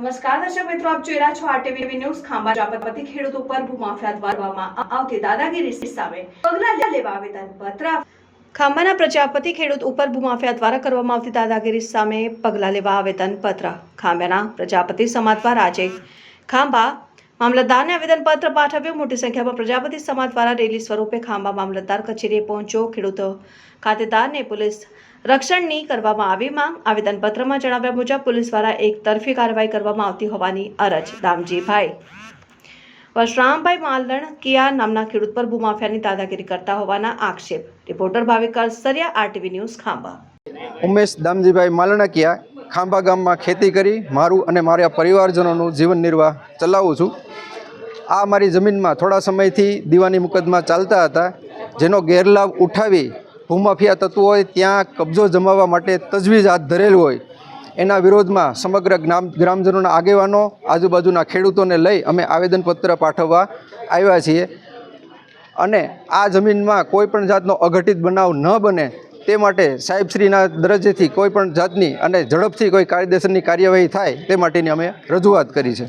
નમસ્કાર, દર્શક મિત્રો, આપ જોઈ રહ્યા છો આરટીવી ન્યૂઝ ખાંભા જાપતપતિ ખેડૂત ઉપર ભૂમાફિયા દ્વારવામાં આવતી દાદાગીરી સામે. પગલા લેવા આવેદન પત્ર ખાંભાના પ્રજાપતિ ખેડૂત ઉપર ભૂમાફિયા દ્વારા કરવામાં આવતી દાદાગીરી સામે પગલાં લેવા આવેદન પત્ર ખાંભાના પ્રજાપતિ સમાજ દ્વારા આજે ખાંભા મામલતદારને આવેદન પત્ર પાઠવ્યું. મોટી સંખ્યામાં પ્રજાપતિ સમાજ દ્વારા રેલી સ્વરૂપે ખાંભા મામલતદાર કચેરીએ પહોંચ્યો. ખેડૂતો ખાતેદારને પોલીસ રક્ષણની કરવામાં આવી માંગ. આવેદનપત્રમાં જણાવ્યા મુજબ, પોલીસ દ્વારા એક તરફી કાર્યવાહી કરવામાં આવતી હોવાની અરજ. દામજીભાઈ વશરામભાઈ માલણ કિયા નામના ખેડૂત પર ભૂમાફિયાની દાદાગીરી કરતા હોવાના આક્ષેપ. Reporter Bhavik Sariya, RTV news Khambha. Umesh Damjibhai Malankiya Khambha ગામમાં ખેતી કરી મારું અને મારા પરિવારજનોનું જીવન નિર્વાહ ચલાવું છું. આ મારી જમીનમાં થોડા સમયથી દીવાની મુકદ્દમા ચાલતા હતા, જેનો ગેરલાભ ઉઠાવી ભૂમાફિયા તત્વોએ ત્યાં કબજો જમાવવા માટે તજવીજ હાથ ધરેલ હોય. એના વિરોધમાં સમગ્ર ગ્રામ, ગ્રામજનોના આગેવાનો, આજુબાજુના ખેડૂતોને લઈ અમે આવેદનપત્ર પાઠવવા આવ્યા છીએ. અને આ જમીનમાં કોઈ પણ જાતનો અઘટિત બનાવ ન બને તે માટે સાહેબશ્રીના દરજ્જેથી કોઈ પણ જાતની અને ઝડપથી કોઈ કાયદેસરની કાર્યવાહી થાય તે માટેની અમે રજૂઆત કરી છે.